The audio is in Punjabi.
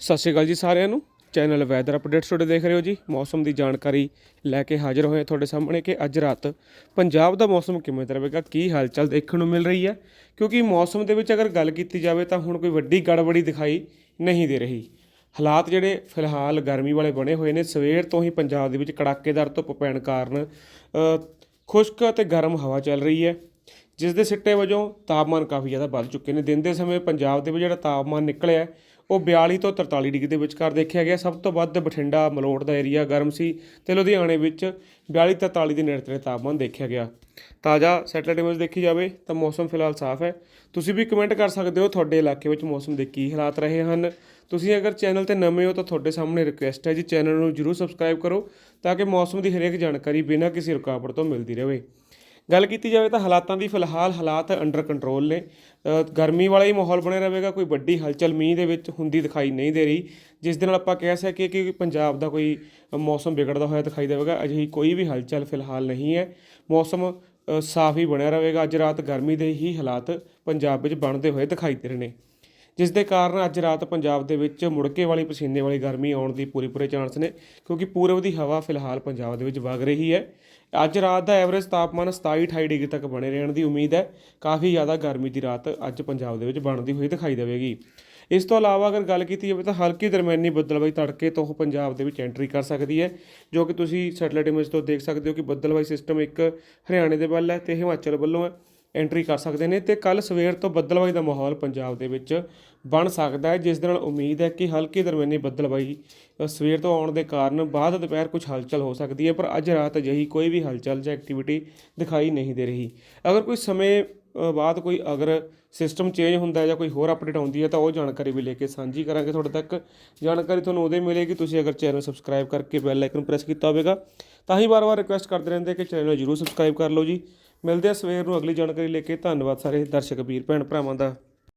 ਸਤਿ ਸ਼੍ਰੀ ਅਕਾਲ ਜੀ ਸਾਰਿਆਂ ਨੂੰ। ਚੈਨਲ ਵੈਦਰ ਅਪਡੇਟਸ ਤੁਹਾਡੇ ਦੇਖ ਰਹੇ ਹੋ ਜੀ। ਮੌਸਮ ਦੀ ਜਾਣਕਾਰੀ ਲੈ ਕੇ ਹਾਜ਼ਰ ਹੋਏ ਹਾਂ ਤੁਹਾਡੇ ਸਾਹਮਣੇ ਕਿ ਅੱਜ ਰਾਤ ਪੰਜਾਬ ਦਾ ਮੌਸਮ ਕਿਵੇਂ ਰਹੇਗਾ ਕੀ ਹਾਲਚਲ ਦੇਖਣ ਨੂੰ ਮਿਲ ਰਹੀ ਹੈ? ਕਿਉਂਕਿ ਮੌਸਮ ਦੇ ਵਿੱਚ ਅਗਰ ਗੱਲ ਕੀਤੀ ਜਾਵੇ ਤਾਂ ਹੁਣ ਕੋਈ ਵੱਡੀ ਗੜਬੜੀ ਦਿਖਾਈ ਨਹੀਂ ਦੇ ਰਹੀ। ਹਾਲਾਤ ਜਿਹੜੇ ਫਿਲਹਾਲ ਗਰਮੀ ਵਾਲੇ ਬਣੇ ਹੋਏ ਨੇ, ਸਵੇਰ ਤੋਂ ਹੀ ਪੰਜਾਬ ਦੇ ਵਿੱਚ ਕੜਾਕੇਦਾਰ ਧੁੱਪ ਪੈਣ ਕਾਰਨ ਖੁਸ਼ਕ ਅਤੇ ਗਰਮ ਹਵਾ ਚੱਲ ਰਹੀ ਹੈ ਜਿਸ ਦੇ ਸਿੱਟੇ ਵਜੋਂ ਤਾਪਮਾਨ ਕਾਫੀ ਜ਼ਿਆਦਾ ਵੱਧ ਚੁੱਕੇ ਨੇ। ਦਿਨ ਦੇ ਸਮੇਂ ਪੰਜਾਬ ਦੇ ਵਿੱਚ ਜਿਹੜਾ ਤਾਪਮਾਨ ਨਿਕਲਿਆ ਉਹ 42 ਤੋਂ 43 ਡਿਗਰੀ ਦੇ ਵਿਚਕਾਰ ਦੇਖਿਆ ਗਿਆ। ਸਭ ਤੋਂ ਵੱਧ ਬਠਿੰਡਾ, ਮਲੋਟ ਦਾ ਏਰੀਆ ਗਰਮ ਸੀ ਤੇ ਲੁਧਿਆਣੇ ਵਿੱਚ 42 43 ਦੇ ਨੇੜੇ ਤੇੜੇ ਤਾਪਮਾਨ ਦੇਖਿਆ ਗਿਆ। ਤਾਜ਼ਾ ਸੈਟਲਾਈਟ ਇਮੇਜ ਦੇਖੀ ਜਾਵੇ ਤਾਂ ਮੌਸਮ ਫਿਲਹਾਲ ਸਾਫ਼ ਹੈ। ਤੁਸੀਂ ਵੀ ਕਮੈਂਟ ਕਰ ਸਕਦੇ ਹੋ ਤੁਹਾਡੇ ਇਲਾਕੇ ਵਿੱਚ ਮੌਸਮ ਦੇ ਕੀ ਹਾਲਾਤ ਰਹੇ ਹਨ। ਤੁਸੀਂ ਅਗਰ ਚੈਨਲ ਤੇ ਨਵੇਂ ਹੋ ਤਾਂ ਤੁਹਾਡੇ ਸਾਹਮਣੇ ਰਿਕੁਐਸਟ ਹੈ ਜੀ, ਚੈਨਲ ਨੂੰ ਜਰੂਰ ਸਬਸਕ੍ਰਾਈਬ ਕਰੋ ਤਾਂ ਕਿ ਮੌਸਮ ਦੀ ਹਰੇਕ ਜਾਣਕਾਰੀ ਬਿਨਾਂ ਕਿਸੇ ਰੁਕਾਵਟ ਤੋਂ ਮਿਲਦੀ ਰਹੇ। ਗੱਲ ਕੀਤੀ ਜਾਵੇ ਤਾਂ ਹਾਲਾਤਾਂ ਦੀ ਫਿਲਹਾਲ ਹਾਲਾਤ ਅੰਡਰ ਕੰਟਰੋਲ ਨੇ। ਗਰਮੀ ਵਾਲਾ ਹੀ ਮਾਹੌਲ ਬਣਿਆ ਰਹੇਗਾ, ਕੋਈ ਵੱਡੀ ਹਲਚਲ ਮੀਂਹ ਦੇ ਵਿੱਚ ਹੁੰਦੀ ਦਿਖਾਈ ਨਹੀਂ ਦੇ ਰਹੀ, ਜਿਸ ਦੇ ਨਾਲ ਆਪਾਂ ਕਹਿ ਸਕੀਏ ਕਿ ਪੰਜਾਬ ਦਾ ਕੋਈ ਮੌਸਮ ਵਿਗੜਦਾ ਹੋਇਆ ਦਿਖਾਈ ਦੇਵੇਗਾ, ਅਜਿਹੀ ਕੋਈ ਵੀ ਹਲਚਲ ਫਿਲਹਾਲ ਨਹੀਂ ਹੈ। ਮੌਸਮ ਸਾਫ਼ ਹੀ ਬਣਿਆ ਰਹੇਗਾ, ਅੱਜ ਰਾਤ ਗਰਮੀ ਦੇ ਹੀ ਹਾਲਾਤ ਪੰਜਾਬ ਵਿੱਚ ਬਣਦੇ ਹੋਏ ਦਿਖਾਈ ਦੇ ਰਹੇ ਨੇ। ਜਿਸ ਦੇ ਕਾਰਨ ਅੱਜ ਰਾਤ ਪੰਜਾਬ ਦੇ ਵਿੱਚ ਮੁੜਕੇ ਵਾਲੀ ਪਸੀਨੇ ਵਾਲੀ ਗਰਮੀ ਆਉਣ ਦੀ ਪੂਰੀ ਪੂਰੇ ਚਾਂਸ ਨੇ, ਕਿਉਂਕਿ ਪੂਰਬ ਦੀ ਹਵਾ ਫਿਲਹਾਲ ਪੰਜਾਬ ਦੇ ਵਿੱਚ ਵਗ ਰਹੀ ਹੈ। ਅੱਜ ਰਾਤ ਦਾ ਐਵਰੇਜ ਤਾਪਮਾਨ 27 28 ਡਿਗਰੀ ਤੱਕ ਬਣੇ ਰਹਿਣ ਦੀ ਉਮੀਦ ਹੈ। ਕਾਫੀ ਜ਼ਿਆਦਾ ਗਰਮੀ ਦੀ ਰਾਤ ਅੱਜ ਪੰਜਾਬ ਦੇ ਵਿੱਚ ਬਣਦੀ ਹੋਈ ਦਿਖਾਈ ਦੇਵੇਗੀ। ਇਸ ਤੋਂ ਇਲਾਵਾ ਅਗਰ ਗੱਲ ਕੀਤੀ ਜਾਵੇ ਤਾਂ ਹਲਕੀ ਦਰਮਿਆਨੀ ਬੱਦਲਬਾਈ ਤੜਕੇ ਤੋਂ ਉਹ ਪੰਜਾਬ ਦੇ ਵਿੱਚ ਐਂਟਰੀ ਕਰ ਸਕਦੀ ਹੈ, ਜੋ ਕਿ ਤੁਸੀਂ ਸੈਟਲਾਈਟ ਇਮੇਜ ਤੋਂ ਦੇਖ ਸਕਦੇ ਹੋ ਕਿ ਬੱਦਲਬਾਈ ਸਿਸਟਮ ਇੱਕ ਹਰਿਆਣੇ ਦੇ ਵੱਲ ਹੈ ਤੇ ਹਿਮਾਚਲ ਵੱਲੋਂ ਹੈ। ਐਂਟਰੀ ਕਰ ਸਕਦੇ ਨੇ ਤੇ ਕੱਲ ਸਵੇਰ ਤੋਂ ਬੱਦਲਬਾਈ ਦਾ ਮਾਹੌਲ ਪੰਜਾਬ ਦੇ ਵਿੱਚ ਬਣ ਸਕਦਾ ਹੈ, ਜਿਸ ਦੇ ਨਾਲ ਉਮੀਦ ਹੈ ਕਿ ਹਲਕੀ ਦਰਮਿਆਨੀ ਬੱਦਲਬਾਈ ਸਵੇਰ ਤੋਂ ਆਉਣ ਦੇ ਕਾਰਨ ਬਾਅਦ ਦੁਪਹਿਰ ਕੁਝ ਹਲਚਲ ਹੋ ਸਕਦੀ ਹੈ, ਪਰ ਅੱਜ ਰਾਤ ਅਜਿਹੀ ਕੋਈ ਵੀ ਹਲਚਲ ਜਾਂ ਐਕਟੀਵਿਟੀ ਦਿਖਾਈ ਨਹੀਂ ਦੇ ਰਹੀ। ਅਗਰ ਕੋਈ ਸਮੇਂ ਬਾਅਦ ਕੋਈ ਅਗਰ ਸਿਸਟਮ ਚੇਂਜ ਹੁੰਦਾ ਹੈ ਜਾਂ ਕੋਈ ਹੋਰ ਅਪਡੇਟ ਆਉਂਦੀ ਹੈ ਤਾਂ ਉਹ ਜਾਣਕਾਰੀ ਵੀ ਲੈ ਕੇ ਸਾਂਝੀ ਕਰਾਂਗੇ। ਤੁਹਾਡੇ ਤੱਕ ਜਾਣਕਾਰੀ ਤੁਹਾਨੂੰ ਉਹਦੇ ਮਿਲੇਗੀ, ਤੁਸੀਂ ਅਗਰ ਚੈਨਲ ਸਬਸਕ੍ਰਾਈਬ ਕਰਕੇ ਬੈਲ ਆਈਕਨ ਪ੍ਰੈਸ ਕੀਤਾ ਹੋਵੇਗਾ, ਤਾਂ ਹੀ ਵਾਰ-ਵਾਰ ਰਿਕੁਐਸਟ ਕਰਦੇ ਰਹਿੰਦੇ ਕਿ ਚੈਨਲ ਨੂੰ ਜਰੂਰ ਸਬਸਕ੍ਰਾਈਬ ਕਰ ਲਓ ਜੀ। ਮਿਲਦੇ ਆ ਸਵੇਰ ਨੂੰ। ਅਗਲੀ ਜਾਣਕਾਰੀ ਲੈ ਕੇ ਧੰਨਵਾਦ ਸਾਰੇ ਦਰਸ਼ਕ, ਵੀਰ, ਭੈਣ ਭਰਾਵਾਂ ਦਾ।